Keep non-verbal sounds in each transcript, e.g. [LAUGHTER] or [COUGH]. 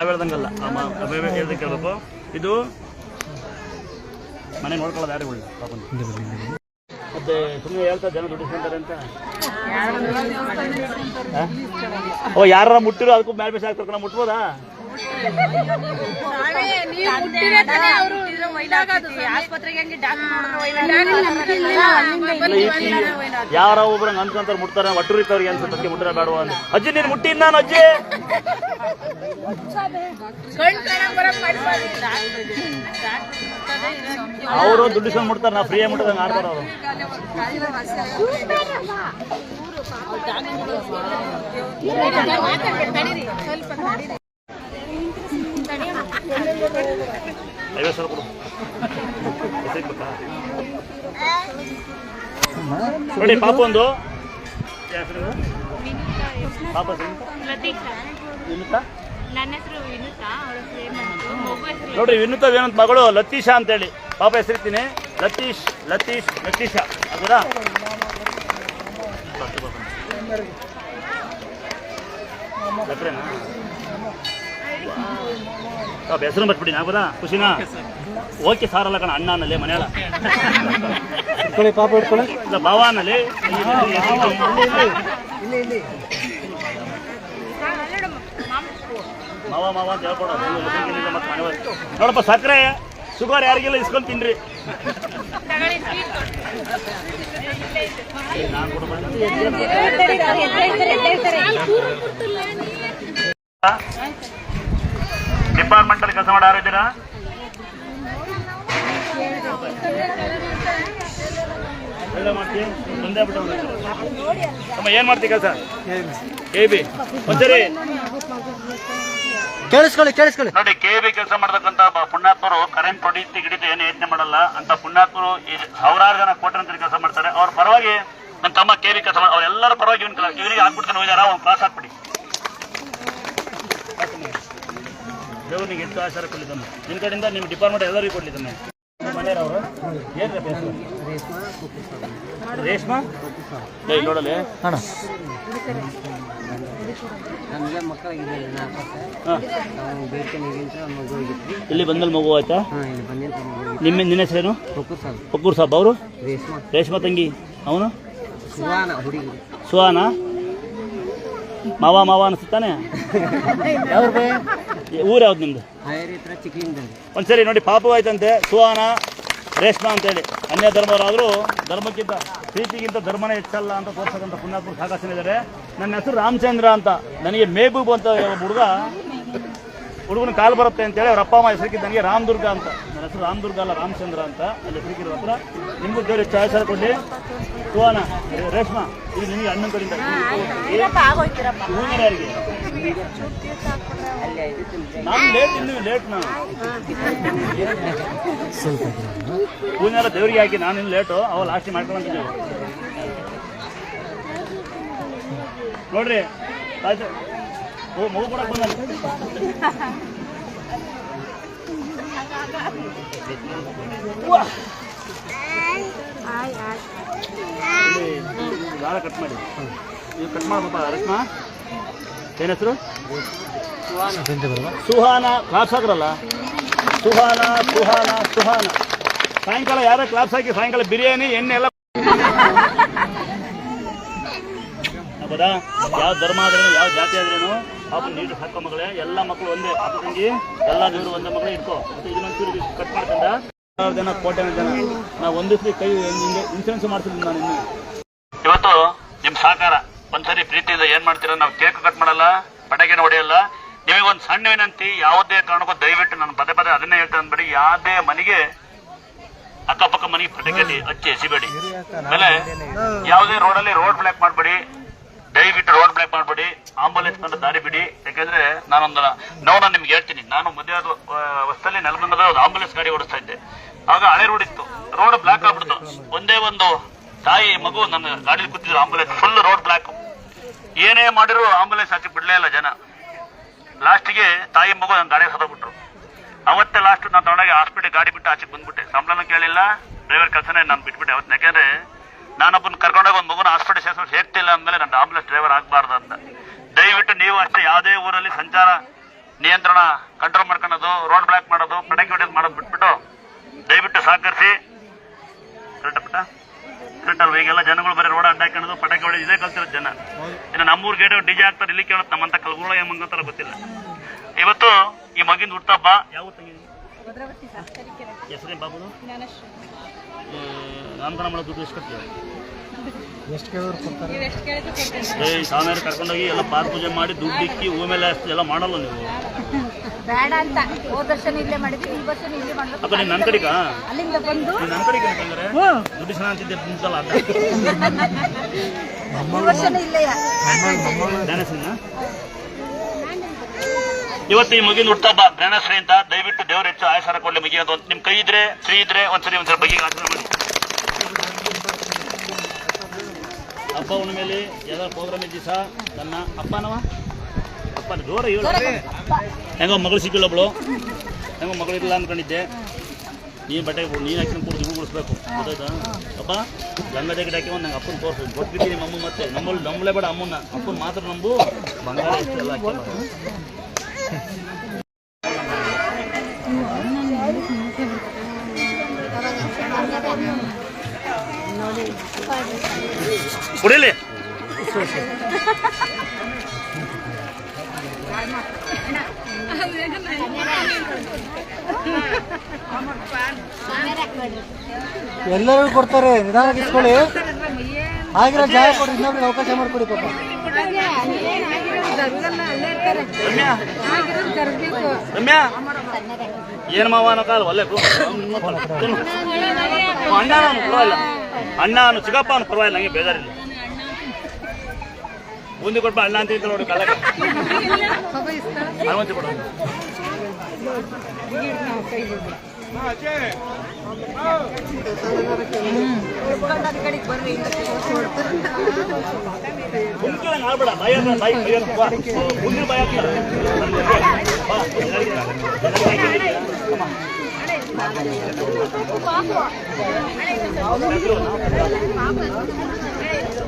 ಹೇಳ್ದಂಗಲ್ಲ. ಹೇಳ್ದಂಗೆ ಕೇಳ್ಬೇಕು. ಇದು ಮನೆ ನೋಡ್ಕೊಳ್ಳೋದು ಯಾರು ಒಳ್ಳೆ ಪಾಪನ. ಮತ್ತೆ ಸುಮ್ಮನೆ ಹೇಳ್ತಾ ಜನ ದುಡಿಸ್ಕೊಂತಾರೆ ಅಂತ? ಓ ಯಾರ ಮುಟ್ಟಿರೋ ಅದಕ್ಕೂ ಮ್ಯಾಲ್ ಬೇಸ ಆಗ್ತಾರ ನಾವು ಮುಟ್ಬೋದಾ? ಯಾರ ಒಬ್ರು ಅನ್ಕಂತ ಮುಟ್ತಾರೆ ಒಟ್ಟುರಿತವ್ರಿಗೆ ಅನ್ಸುತ್ತೆ ಅದಕ್ಕೆ ಮುಟ್ಟಿರ ಬೇಡವಾ ಅಂತ. ಅಜ್ಜಿ ನೀನ್ ಮುಟ್ಟಿ ನಾನು ಅಜ್ಜಿ. ಅವರು ದುಡ್ಡಿಸ್ಕೊಂಡು ಮುಟ್ತಾರೆ ನಾ ಫ್ರೀಯಾಗಿ ಮುಟ್ಟದಂಗೆ ಆಡ್ತಾರೆ ಅವರು. ಐವತ್ತು ಸಾವಿರ ಕೊಡು? ನೋಡಿ ಪಾಪ ಒಂದು ಪಾಪ ನೋಡ್ರಿ ವಿನುತಾ ಏನಂತ ಮಗಳು ಲತೀಶಾ ಅಂತೇಳಿ ಪಾಪ ಹೆಸರಿರ್ತೀನಿ ಲತೀಶ್ ಲತೀಶ್ ಲತೀಶಾ ಅದರಾ ಹೆಸರು ಬರ್ಬಿಡಿ ಆಗ್ಬೋದಾ ಖುಷಿನಾ? ಓಕೆ ಸಾರಲ್ಲ ಕಣ ಅಣ್ಣ ಅನ್ನಲ್ಲಿ ಮನೆಯಲ್ಲ ಇಟ್ಕೊಳ್ಳಿ ಪಾಪ ಇಟ್ಕೊಳ್ಳಿ ಇಲ್ಲ ಭಾವ ಅನ್ನಲ್ಲಿ ಮಾವ ಮಾವ ಅಂತ ಒಳಗೆ. ನೋಡಪ್ಪ ಸಕ್ಕರೆ ಶುಗರ್ ಯಾರಿಗೆಲ್ಲ ಇಸ್ಕೊಂಡು ತಿನ್ರಿ. ನಾನು ಅಲ್ಲಿ ಕೆಲಸ ಮಾಡಿ ಇದ್ದೀರಾ ಅಮ್ಮ ಏನ್ ಮಾಡ್ತೀವಿ ಕೆಲಸ? ಕೆ ಬಿ ಒಂದ್ಸರಿ. ಕೇಳಿಸ್ಕೊಳ್ಳಿ ಕೇಳಿಸ್ಕೊಳ್ಳಿ. ನೋಡಿ ಕೆ ಬಿ ಕೆಲಸ ಮಾಡತಕ್ಕಂತ ಪುಣ್ಯಾತ್ಮರು ಕರೆಂಟ್ ಹೊಡಿತಿ ಗಿಡಿತು ಏನು ಯೋಚನೆ ಮಾಡಲ್ಲ. ಅಂತ ಪುಣ್ಯಾತ್ಮರು ಸಾವಿರಾರು ಜನ ಕೋಟಿ ಕೆಲಸ ಮಾಡ್ತಾರೆ. ಅವ್ರ ಪರವಾಗಿ ನನ್ನ ತಮ್ಮ ಕೆ ಬಿ ಕೆಲಸ ಅವ್ರೆಲ್ಲರ ಪರವಾಗಿ ಇವನ್ ಇವನಿಗೆ ಹಾಕ್ಬಿಡ್ತಾನೆ ಹೋಗ್ಯಾರ ಒಂದು ಕ್ಲಾಸ್ ಹಾಕ್ಬಿಡಿ. ದೇವ್ರಿಗೆ ಎಷ್ಟು ಆಚಾರ ಕೊಡಲಿದ್ದಾನೆ? ನಿಮ್ಮ ಕಡೆಯಿಂದ ನಿಮ್ಮ ಡಿಪಾರ್ಟ್ಮೆಂಟ್ ಎಲ್ಲರಿಗೂ ಕೊಡಲಿದ್ದಾನೆ. ಮನೆಯವರು? ಏನು ಹೆಸರು ರೇಷ್ಮಾ? ನೋಡಲಿ ಅಣ್ಣ. ನಮಗೆ ಮಕ್ಕಳಿಗೆ ನಾವು ಮಗು ಹೋಗಿದ್ವಿ. ಇಲ್ಲಿ ಬಂದಲ್ಲಿ ಮಗು ಆಯ್ತಾ? ಇಲ್ಲಿ ನಿಮ್ಮ ನಿನ್ನ ಹೆಸರೇನು? ಪಕ್ಕೂರ್ ಸಾಬ್. ಅವರು? ರೇಷ್ಮಾ. ರೇಷ್ಮಾ ತಂಗಿ. ಅವನು? ಸುವಾನ ಹುಡುಗಿ. ಸುಹಾನ? ಮಾವ ಮಾವ ಅನಿಸ್ತಾನೆ [LAUGHS] ಊರು ಯಾವ್ದು ನಿಮ್ದು? ಒಂದ್ಸರಿ ನೋಡಿ ಪಾಪು ಆಯ್ತಂತೆ. ಸುಹಾನ ರೇಷ್ಮಾ ಅಂತೇಳಿ. ಅನ್ಯ ಧರ್ಮರಾದರೂ ಧರ್ಮಕ್ಕಿಂತ ಪ್ರೀತಿಗಿಂತ ಧರ್ಮನೇ ಹೆಚ್ಚಲ್ಲ ಅಂತ ತೋರಿಸಕಂತ ಪುಣ್ಯಾತ್ಮರು ಸಾಕಷ್ಟು ಇದ್ದಾರೆ. ನನ್ನ ಹೆಸರು ರಾಮಚಂದ್ರ ಅಂತ. ನನಗೆ ಮೇಬೂಬ್ ಅಂತ ಒಬ್ಬ ಹುಡುಗ. ಹುಡುಗನ ಕಾಲು ಬರುತ್ತೆ ಅಂತೇಳಿ ಅವ್ರ ಅಪ್ಪ ಅಮ್ಮ ಹೆಸರಿಕ್ಕಿದ್ದ ನನಗೆ ರಾಮದುರ್ಗ ಅಂತ. ನನ್ನ ಹೆಸರು ರಾಮದುರ್ಗ ಅಲ್ಲ ರಾಮಚಂದ್ರ ಅಂತ. ಅಲ್ಲಿ ಹೆಸರಿಕಿರೋ ಹತ್ರ. ನಿಮಗೂ ದೇವ್ರ ಚಾಯ್ಸ್ ಕೊಡಿ ಸುಹಾನ ರೇಷ್ಮಾ ಇದು ನಿಮಗೆ ಅಣ್ಣನ ಕಡೆಯಿಂದ. ಯಾರಿಗೆ ಹೂವಿನೆಲ್ಲ ದೇವರಿಗೆ ಹಾಕಿ ನಾನು ಇನ್ನು ಲೇಟು ಅವ ಲಾಸ್ಟ್ ಮಾಡ್ಕೊಂಡ್ಬಿಟ್ಟಿದ್ದೇವೆ ನೋಡ್ರಿ ಓ, ಮಗು ಕೂಡ ಬಂದ. ಗಾಳ ಕಟ್ ಮಾಡಿ. ನೀವು ಕಟ್ ಮಾಡ್ಬೋದಾ ರಶ್ಮಾ ಏನ್ ಹೆಸರು? ಸುಹಾನ. ಕ್ಲಾಸ್ ಹಾಕ್ರಲ್ಲ ಸುಹಾನ ಸುಹಾನ ಸುಹಾನ ಸಾಯಂಕಾಲ ಯಾರ ಕ್ಲಾಸ್ ಹಾಕಿ ಸಾಯಂಕಾಲ ಬಿರಿಯಾನಿ ಎಣ್ಣೆ ಎಲ್ಲ ಹೌದಾ ಯಾವ ಧರ್ಮ ಆದ್ರೇನು ಯಾವ ಜಾತಿ ಆದ್ರೂ ಪಾಪ ನೀರು ಹಾಕೋ ಮಗಳೇ ಎಲ್ಲ ಮಕ್ಕಳು ಒಂದೇ ಪಾಪ ತಂಗಿ ಎಲ್ಲ ದೇವರು ಒಂದೇ ಮಗಳೇ ಇಟ್ಕೋ. ಮತ್ತೆ ಇದನ್ನೊಂದು ಕಟ್ ಮಾಡ್ಕೊಂಡ. ಸಾವಿರ ಜನ ಕೋಟೆ ಜನ. ನಾವು ಒಂದಿಷ್ಟು ಕೈ ಹಿಂಗೆ ಇನ್ಸೂರೆನ್ಸ್ ಮಾಡ್ತಿದ್ದೀನಿ ನಾನು ಇನ್ನು. ಇವತ್ತು ನಿಮ್ ಸಹಕಾರ. ಒಂದ್ಸರಿ ಪ್ರೀತಿಯಿಂದ ಏನ್ ಮಾಡ್ತೀರಾ? ನಾವು ಕೇಕ್ ಕಟ್ ಮಾಡಲ್ಲ ಪಟಾಕಿನ ಹೊಡೆಯಲ್ಲ. ನಿಮಗೊಂದು ಒಂದು ಸಣ್ಣ ವಿನಂತಿ ಯಾವುದೇ ಕಾರಣಕ್ಕೂ ದಯವಿಟ್ಟು ನಾನು ಪದೇ ಪದೇ ಅದನ್ನೇ ಹೇಳ್ತಾ ಅಂದ್ಬಿಡಿ ಯಾವುದೇ ಮನೆಗೆ ಅಕ್ಕಪಕ್ಕ ಮನೆಗೆ ಪಟಾಕಿ ಹಚ್ಚಿ ಎಸಿಬೇಡಿ. ಆಮೇಲೆ ಯಾವುದೇ ರೋಡಲ್ಲಿ ರೋಡ್ ಬ್ಲಾಕ್ ಮಾಡ್ಬೇಡಿ. ದಯವಿಟ್ಟು ರೋಡ್ ಬ್ಲಾಕ್ ಮಾಡ್ಬೇಡಿ. ಆಂಬುಲೆನ್ಸ್ ಕಂಡು ದಾರಿ ಬಿಡಿ. ಯಾಕಂದ್ರೆ ನಾನೊಂದು ನೋಡ ನಿಮ್ಗೆ ಹೇಳ್ತೀನಿ. ನಾನು ಮದುವೆ ಆದ ವಸ್ತಲ್ಲಿ ನೆಲಮಂಗದ ಒಂದು ಆಂಬುಲೆನ್ಸ್ ಗಾಡಿ ಓಡಿಸ್ತಾ ಇದ್ದೆ. ಆಗ ಹಳೆ ರೋಡ್ ಇತ್ತು. ರೋಡ್ ಬ್ಲಾಕ್ ಆಗ್ಬಿಡ್ತು. ಒಂದೇ ಒಂದು ತಾಯಿ ಮಗು ನನ್ನ ಗಾಡಿಲಿ ಕೂತಿದ್ರು ಆಂಬುಲೆನ್ಸ್ ಫುಲ್ ರೋಡ್ ಬ್ಲಾಕ್ ಏನೇ ಮಾಡಿದ್ರು ಆಂಬುಲೆನ್ಸ್ ಹಾಕಿ ಬಿಡಲೇ ಇಲ್ಲ ಜನ. ಲಾಸ್ಟಿಗೆ ತಾಯಿ ಮಗು ನನ್ನ ಗಾಡಿಗೆ ಸತ್ತೋಗ್ಬಿಟ್ರು. ಅವತ್ತೇ ಲಾಸ್ಟ್ ನಾನು ತಗೊಂಡಾಗ ಹಾಸ್ಪಿಟಲ್ ಗಾಡಿ ಬಿಟ್ಟು ಆಚೆ ಬಂದ್ಬಿಟ್ಟೆ. ಸಂಬಳನೂ ಕೇಳಿಲ್ಲ ಡ್ರೈವರ್ ಕೆಲಸನೇ ನಾನು ಬಿಟ್ಬಿಟ್ಟೆ. ಅವತ್ತು ಯಾಕೆಂದ್ರೆ ನಾನೊಬ್ಬನ ಕರ್ಕೊಂಡಾಗ ಒಂದು ಮಗುನ ಹಾಸ್ಪಿಟಲ್ ಸೇರಿಸೋದು ಹೇಗ್ತಿಲ್ಲ ಅಂದಮೇಲೆ ನನ್ನ ಆಂಬುಲೆನ್ಸ್ ಡ್ರೈವರ್ ಆಗಬಾರ್ದು ಅಂತ. ದಯವಿಟ್ಟು ನೀವು ಅಷ್ಟೇ ಯಾವುದೇ ಊರಲ್ಲಿ ಸಂಚಾರ ನಿಯಂತ್ರಣ ಕಂಟ್ರೋಲ್ ಮಾಡ್ಕೊಳ್ಳೋದು ರೋಡ್ ಬ್ಲಾಕ್ ಮಾಡೋದು, ಪಟಾಕಿ ಹೊಡೆಯೋದು ಮಾಡೋದು ಬಿಟ್ಬಿಟ್ಟು ದಯವಿಟ್ಟು ಸಹಕರಿಸಿ. ಕರೆಕ್ಟ್ ಅಲ್ವಾ ಈಗೆಲ್ಲ ಜನಗಳು ಬರೀ ರೋಡ್ ಅಡ್ಡ ಹಾಕೊಂಡು ಪಟಾಕಿ ಹೊಡೆದು ಇದೇ ಕಲ್ತಿರೋದು ಜನ. ಇನ್ನು ನಮ್ಮೂರ್ ಗೇಟ್ ಡಿಜೆ ಹಾಕ್ತಾರೆ ಇಲ್ಲಿ ಕೇಳೋದು ನಮ್ಮಂತ ಕಲ್ಗುಳ ಏನ್ ಮಂಗಂತಾರ ಗೊತ್ತಿಲ್ಲ. ಇವತ್ತು ಈ ಮಗಿನ ಹುಟ್ಟಬ್ಬ ಯಾವ ತಂಗಿ ಹೆಸರೇನು ಬಾಬು ನಾಮಕರಣ ಮಾಡೋ ದುಡ್ಡು ಎಷ್ಟು ಕೊಡ್ತೀವಿ ಎಷ್ಟು ಕೇಳಿದ್ರು ಕೊಡ್ತಾರೆ? ಏಯ್ ಸಾವಿರ ಕರ್ಕೊಂಡೋಗಿ ಎಲ್ಲ ಪಾರ್ ಪೂಜೆ ಮಾಡಿ ದುಡ್ಡು ಇಕ್ಕಿ ಹೂ ಮೇಲೆ ಅಷ್ಟು ಎಲ್ಲ ಮಾಡಲ್ಲ ನೀವು? ಬೇಡ ಅಂತ ಹೋದ ವರ್ಷ ಇಲ್ಲೇ ಮಾಡಿದ್ವಿ ಈ ವರ್ಷ ಇಲ್ಲೇ ಅಪ್ಪ ನೀನು ನನ್ನ ಕಡೆಗಾ? ಅಲ್ಲಿಂದ ಬಂದು ನೀನು ನನ್ನ ಕಡೆಗೆ ಅಂತಂದ್ರೆ ದುಡ್ಡು ಅಂತಿದ್ದೆ ಮುಂಚಲ್ಲ ಅಡ್ಡ ಈ ವರ್ಷನೂ ಇಲ್ಲೇ. ಜ್ಞಾನಶ್ರೀನ ಇವತ್ತು ಈ ಮಗಿನ ಹುಟ್ಟಬ್ಬ ಜ್ಞಾನಶ್ರೀ ಅಂತ. ದಯವಿಟ್ಟು ದೇವ್ರ ಹೆಚ್ಚು ಆಯಸಾರ ಕೊಡ್ಲಿ ಮಗಿ. ಅಂತ ಒಂದ್ ನಿಮ್ ಕೈ ಇದ್ರೆ ಫ್ರೀ ಇದ್ರೆ ಒಂದ್ಸರಿ ಒಂದ್ಸರಿ ಬಗ್ಗೆ ಆಚರಣೆ ಮಾಡಿ. ಹಬ್ಬ ಮೇಲೆ ಎಲ್ಲ ಪ್ರೋಗ್ರಾಮ್ ದಿವಸ ನನ್ನ ಅಪ್ಪನವ? ಅಪ್ಪನ ಜೋರ ಹೇಳು ಹೆಂಗೋ ಮಗಳು ಸಿಕ್ಕಿಲ್ಲ ಒಬ್ಳು. ಹೆಂಗೋ ಮಗಳು ಇಲ್ಲ ಅಂದ್ಕೊಂಡಿದ್ದೆ ನೀನು ಬಟ್ಟೆ ನೀನು ಹಾಕಿ ಕೂಡ ಹೂ ಬಿಡಿಸ್ಬೇಕು ಗೊತ್ತಾಯ್ತಾ? ಅಪ್ಪ ಗಂಗದ ಗಿಡ ಹಾಕಿ ಒಂದು ನಂಗೆ ಅಪ್ಪನ ತೋರಿಸು. ನಮ್ಮ ಅಮ್ಮ ಮತ್ತೆ. ನಮ್ಮಲ್ಲಿ ನಂಬಲೇ ಬೇಡ ಅಮ್ಮನ್ನ. ಅಪ್ಪನ ಮಾತ್ರ ನಂಬು. ಬಂಗಾರ ಇಷ್ಟೆಲ್ಲ ಕುಡಿಲಿ. ಎಲ್ಲರಿಗೂ ಕೊಡ್ತಾರೆ ನಿಧಾನಕ್ಕೆ ಇಸ್ಕೊಳ್ಳಿ. ಆಗಿರೋ ಜಾಗ ಕೊಡಿ ಇನ್ನೊಬ್ರಿಗೆ ಅವಕಾಶ ಮಾಡಿಕೊಡಿ ಪಾಪ. ರಮ್ಯಾ ರಮ್ಯಾ ಏನು ಮಾವ ಅನ್ನೋ ಕಾಲ ಒಳ್ಳೆ ಅಣ್ಣ ನಾನು ಪರವಾಗಿಲ್ಲ. ಅಣ್ಣ ಅನ್ನು ಚಿಕ್ಕಪ್ಪ ಅನ್ನು ಪರವಾಗಿಲ್ಲ ನಂಗೆ ಬೇಜಾರಿಲ್ಲ. ಮುಂದೆ ಕೊಟ್ಟ ಅಣ್ಣ ಅಂತ ಇದ್ದ ನೋಡಿ ಕಾಲ ಅನುಮತಿ ಕೊಡು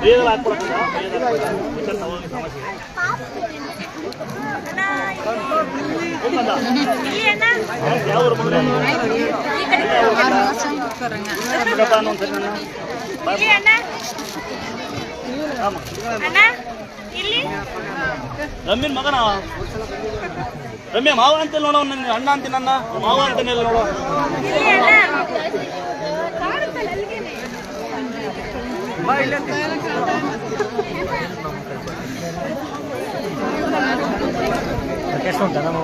వేదలు ఆకుపడుతుందా వేదలు సమస్య ರಮ್ಯನ್ ಮಗನ? ರಮ್ಯ ಮಾವ ಅಂತ ನೋಡೋ ನನ್ನ ಅಣ್ಣ ಅಂತ ನನ್ನ ಮಾವ ಅಂತಾನೆ ನೋಡೋ. ಎಷ್ಟು ಉಂಟಾ? ನಮ್ಮ